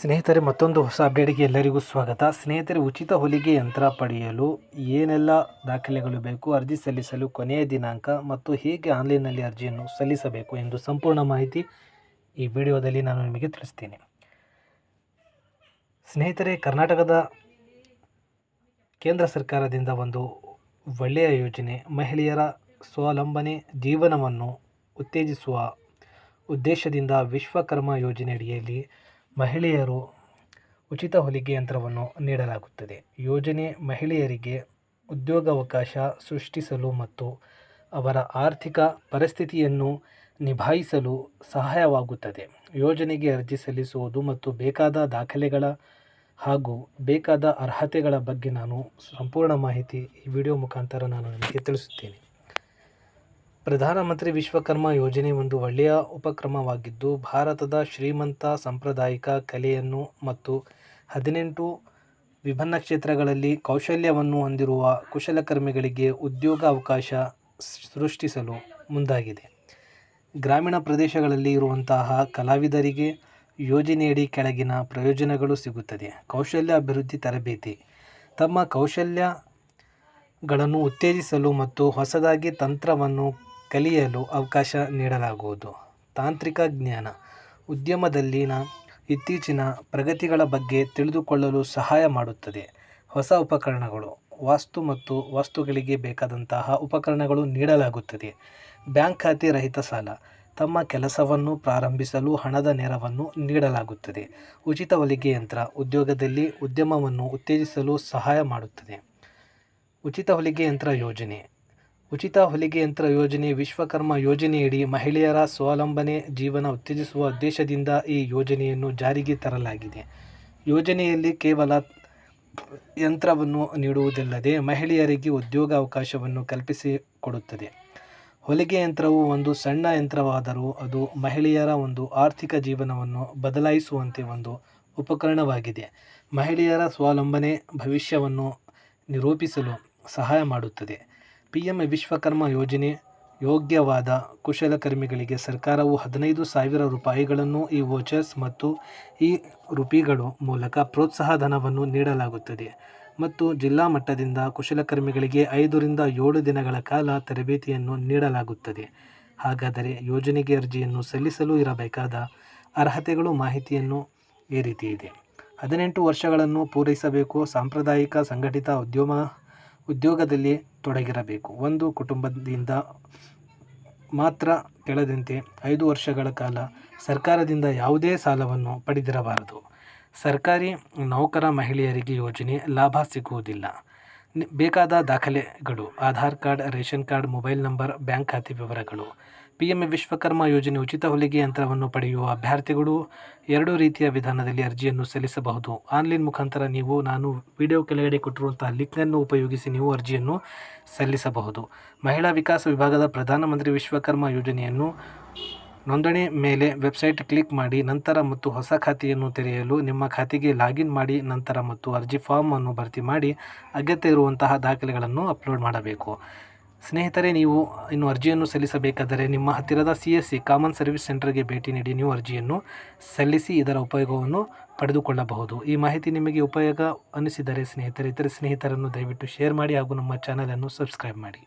ಸ್ನೇಹಿತರೆ, ಮತ್ತೊಂದು ಹೊಸ ಅಪ್ಡೇಟ್ಗೆ ಎಲ್ಲರಿಗೂ ಸ್ವಾಗತ. ಸ್ನೇಹಿತರೆ, ಉಚಿತ ಹೊಲಿಗೆ ಯಂತ್ರ ಪಡೆಯಲು ಏನೆಲ್ಲ ದಾಖಲೆಗಳು ಬೇಕು? ಅರ್ಜಿ ಸಲ್ಲಿಸಲು ಕೊನೆಯ ದಿನಾಂಕ ಮತ್ತು ಹೇಗೆ ಆನ್ಲೈನ್ನಲ್ಲಿ ಅರ್ಜಿಯನ್ನು ಸಲ್ಲಿಸಬೇಕು ಎಂದು ಸಂಪೂರ್ಣ ಮಾಹಿತಿ ಈ ವಿಡಿಯೋದಲ್ಲಿ ನಾನು ನಿಮಗೆ ತಿಳಿಸ್ತೀನಿ. ಸ್ನೇಹಿತರೆ, ಕರ್ನಾಟಕದ ಕೇಂದ್ರ ಸರ್ಕಾರದಿಂದ ಒಂದು ಒಳ್ಳೆಯ ಯೋಜನೆ, ಮಹಿಳೆಯರ ಸ್ವಾವಲಂಬನೆ ಜೀವನವನ್ನು ಉತ್ತೇಜಿಸುವ ಉದ್ದೇಶದಿಂದ ವಿಶ್ವಕರ್ಮ ಯೋಜನೆ ಅಡಿಯಲ್ಲಿ ಮಹಿಳೆಯರು ಉಚಿತ ಹೊಲಿಗೆ ಯಂತ್ರವನ್ನು ನೀಡಲಾಗುತ್ತದೆ. ಯೋಜನೆ ಮಹಿಳೆಯರಿಗೆ ಉದ್ಯೋಗಾವಕಾಶ ಸೃಷ್ಟಿಸಲು ಮತ್ತು ಅವರ ಆರ್ಥಿಕ ಪರಿಸ್ಥಿತಿಯನ್ನು ನಿಭಾಯಿಸಲು ಸಹಾಯವಾಗುತ್ತದೆ. ಯೋಜನೆಗೆ ಅರ್ಜಿ ಸಲ್ಲಿಸುವುದು ಮತ್ತು ಬೇಕಾದ ದಾಖಲೆಗಳ ಹಾಗೂ ಬೇಕಾದ ಅರ್ಹತೆಗಳ ಬಗ್ಗೆ ನಾನು ಸಂಪೂರ್ಣ ಮಾಹಿತಿ ಈ ವಿಡಿಯೋ ಮುಖಾಂತರ ನಾನು ನಿಮಗೆ ತಿಳಿಸುತ್ತೇನೆ. ಪ್ರಧಾನಮಂತ್ರಿ ವಿಶ್ವಕರ್ಮ ಯೋಜನೆ ಒಂದು ಒಳ್ಳೆಯ ಉಪಕ್ರಮವಾಗಿದ್ದು, ಭಾರತದ ಶ್ರೀಮಂತ ಸಾಂಪ್ರದಾಯಿಕ ಕಲೆಯನ್ನು ಮತ್ತು ಹದಿನೆಂಟು ವಿಭಿನ್ನ ಕ್ಷೇತ್ರಗಳಲ್ಲಿ ಕೌಶಲ್ಯವನ್ನು ಹೊಂದಿರುವ ಕುಶಲಕರ್ಮಿಗಳಿಗೆ ಉದ್ಯೋಗ ಅವಕಾಶ ಸೃಷ್ಟಿಸಲು ಮುಂದಾಗಿದೆ. ಗ್ರಾಮೀಣ ಪ್ರದೇಶಗಳಲ್ಲಿ ಇರುವಂತಹ ಕಲಾವಿದರಿಗೆ ಯೋಜನೆಯಡಿ ಕೆಳಗಿನ ಪ್ರಯೋಜನಗಳು ಸಿಗುತ್ತದೆ. ಕೌಶಲ್ಯ ಅಭಿವೃದ್ಧಿ ತರಬೇತಿ. ತಮ್ಮ ಕೌಶಲ್ಯಗಳನ್ನು ಉತ್ತೇಜಿಸಲು ಮತ್ತು ಹೊಸದಾಗಿ ತಂತ್ರವನ್ನು ಕಲಿಯಲು ಅವಕಾಶ ನೀಡಲಾಗುವುದು. ತಾಂತ್ರಿಕ ಜ್ಞಾನ ಉದ್ಯಮದಲ್ಲಿನ ಇತ್ತೀಚಿನ ಪ್ರಗತಿಗಳ ಬಗ್ಗೆ ತಿಳಿದುಕೊಳ್ಳಲು ಸಹಾಯ ಮಾಡುತ್ತದೆ. ಹೊಸ ಉಪಕರಣಗಳು, ವಾಸ್ತು ಮತ್ತು ವಸ್ತುಗಳಿಗೆ ಬೇಕಾದಂತಹ ಉಪಕರಣಗಳು ನೀಡಲಾಗುತ್ತದೆ. ಬ್ಯಾಂಕ್ ಖಾತೆ ರಹಿತ ಸಾಲ, ತಮ್ಮ ಕೆಲಸವನ್ನು ಪ್ರಾರಂಭಿಸಲು ಹಣದ ನೆರವನ್ನು ನೀಡಲಾಗುತ್ತದೆ. ಉಚಿತ ಹೊಲಿಗೆ ಯಂತ್ರ ಉದ್ಯೋಗದಲ್ಲಿ ಉದ್ಯಮವನ್ನು ಉತ್ತೇಜಿಸಲು ಸಹಾಯ ಮಾಡುತ್ತದೆ. ಉಚಿತ ಹೊಲಿಗೆ ಯಂತ್ರ ಯೋಜನೆ ಉಚಿತ ಹೊಲಿಗೆ ಯಂತ್ರ ಯೋಜನೆ ವಿಶ್ವಕರ್ಮ ಯೋಜನೆಯಡಿ ಮಹಿಳೆಯರ ಸ್ವಾವಲಂಬನೆ ಜೀವನ ಉತ್ತೇಜಿಸುವ ಉದ್ದೇಶದಿಂದ ಈ ಯೋಜನೆಯನ್ನು ಜಾರಿಗೆ ತರಲಾಗಿದೆ. ಯೋಜನೆಯಲ್ಲಿ ಕೇವಲ ಯಂತ್ರವನ್ನು ನೀಡುವುದಲ್ಲದೆ ಮಹಿಳೆಯರಿಗೆ ಉದ್ಯೋಗ ಅವಕಾಶವನ್ನು ಕಲ್ಪಿಸಿಕೊಡುತ್ತದೆ. ಹೊಲಿಗೆ ಯಂತ್ರವು ಒಂದು ಸಣ್ಣ ಯಂತ್ರವಾದರೂ ಅದು ಮಹಿಳೆಯರ ಒಂದು ಆರ್ಥಿಕ ಜೀವನವನ್ನು ಬದಲಾಯಿಸುವಂತೆ ಒಂದು ಉಪಕರಣವಾಗಿದೆ. ಮಹಿಳೆಯರ ಸ್ವಾವಲಂಬನೆ ಭವಿಷ್ಯವನ್ನು ನಿರೂಪಿಸಲು ಸಹಾಯ ಮಾಡುತ್ತದೆ. ಪಿ ಎಂ ವಿಶ್ವಕರ್ಮ ಯೋಜನೆ, ಯೋಗ್ಯವಾದ ಕುಶಲಕರ್ಮಿಗಳಿಗೆ ಸರ್ಕಾರವು ಹದಿನೈದು ಸಾವಿರ ರೂಪಾಯಿಗಳನ್ನು ಈ ವೋಚರ್ಸ್ ಮತ್ತು ಈ ರುಪಿಗಳು ಮೂಲಕ ಪ್ರೋತ್ಸಾಹ ಧನವನ್ನು ನೀಡಲಾಗುತ್ತದೆ ಮತ್ತು ಜಿಲ್ಲಾ ಮಟ್ಟದಿಂದ ಕುಶಲಕರ್ಮಿಗಳಿಗೆ ಐದರಿಂದ ಏಳು ದಿನಗಳ ಕಾಲ ತರಬೇತಿಯನ್ನು ನೀಡಲಾಗುತ್ತದೆ. ಹಾಗಾದರೆ ಯೋಜನೆಗೆ ಅರ್ಜಿಯನ್ನು ಸಲ್ಲಿಸಲು ಇರಬೇಕಾದ ಅರ್ಹತೆಗಳು ಮಾಹಿತಿಯನ್ನು ಈ ರೀತಿ ಇದೆ. ಹದಿನೆಂಟು ವರ್ಷಗಳನ್ನು ಪೂರೈಸಬೇಕು, ಸಾಂಪ್ರದಾಯಿಕ, ಸಂಘಟಿತ ಉದ್ಯಮ ಉದ್ಯೋಗದಲ್ಲಿ ತೊಡಗಿರಬೇಕು. ಒಂದು ಕುಟುಂಬದಿಂದ ಮಾತ್ರ ಕೆಳದಂತೆ ಐದು ವರ್ಷಗಳ ಕಾಲ ಸರ್ಕಾರದಿಂದ ಯಾವುದೇ ಸಾಲವನ್ನು ಪಡೆದಿರಬಾರದು. ಸರ್ಕಾರಿ ನೌಕರ ಮಹಿಳೆಯರಿಗೆ ಯೋಜನೆ ಲಾಭ ಸಿಗುವುದಿಲ್ಲ. ಬೇಕಾದ ದಾಖಲೆಗಳು, Aadhaar card, ration card, mobile number, bank ಖಾತೆ ವಿವರಗಳು. ಪಿ ಎಂ ವಿಶ್ವಕರ್ಮ ಯೋಜನೆ ಉಚಿತ ಹೊಲಿಗೆ ಯಂತ್ರವನ್ನು ಪಡೆಯುವ ಅಭ್ಯರ್ಥಿಗಳು ಎರಡು ರೀತಿಯ ವಿಧಾನದಲ್ಲಿ ಅರ್ಜಿಯನ್ನು ಸಲ್ಲಿಸಬಹುದು. ಆನ್ಲೈನ್ ಮುಖಾಂತರ ನೀವು, ನಾನು ವಿಡಿಯೋ ಕೆಳಗಡೆ ಕೊಟ್ಟಿರುವಂತಹ ಲಿಂಕನ್ನು ಉಪಯೋಗಿಸಿ ನೀವು ಅರ್ಜಿಯನ್ನು ಸಲ್ಲಿಸಬಹುದು. ಮಹಿಳಾ ವಿಕಾಸ ವಿಭಾಗದ ಪ್ರಧಾನಮಂತ್ರಿ ವಿಶ್ವಕರ್ಮ ಯೋಜನೆಯನ್ನು ನೋಂದಣಿ ಮೇಲೆ ವೆಬ್ಸೈಟ್ ಕ್ಲಿಕ್ ಮಾಡಿ ನಂತರ ಮತ್ತು ಹೊಸ ಖಾತೆಯನ್ನು ತೆರೆಯಲು ನಿಮ್ಮ ಖಾತೆಗೆ ಲಾಗಿನ್ ಮಾಡಿ ನಂತರ ಮತ್ತು ಅರ್ಜಿ ಫಾರ್ಮ್ ಅನ್ನು ಭರ್ತಿ ಮಾಡಿ ಅಗತ್ಯ ಇರುವಂತಹ ದಾಖಲೆಗಳನ್ನು ಅಪ್ಲೋಡ್ ಮಾಡಬೇಕು. ಸ್ನೇಹಿತರೆ, ನೀವು ಇನ್ನು ಅರ್ಜಿಯನ್ನು ಸಲ್ಲಿಸಬೇಕಾದರೆ ನಿಮ್ಮ ಹತ್ತಿರದ C S C common service ಸೆಂಟರ್ಗೆ ಭೇಟಿ ನೀಡಿ ನೀವು ಅರ್ಜಿಯನ್ನು ಸಲ್ಲಿಸಿ ಇದರ ಉಪಯೋಗವನ್ನು ಪಡೆದುಕೊಳ್ಳಬಹುದು. ಈ ಮಾಹಿತಿ ನಿಮಗೆ ಉಪಯೋಗ ಅನಿಸಿದರೆ ಸ್ನೇಹಿತರೆ, ಇತರ ಸ್ನೇಹಿತರನ್ನು ದಯವಿಟ್ಟು ಶೇರ್ ಮಾಡಿ ಹಾಗೂ ನಮ್ಮ ಚಾನಲನ್ನು ಸಬ್ಸ್ಕ್ರೈಬ್ ಮಾಡಿ.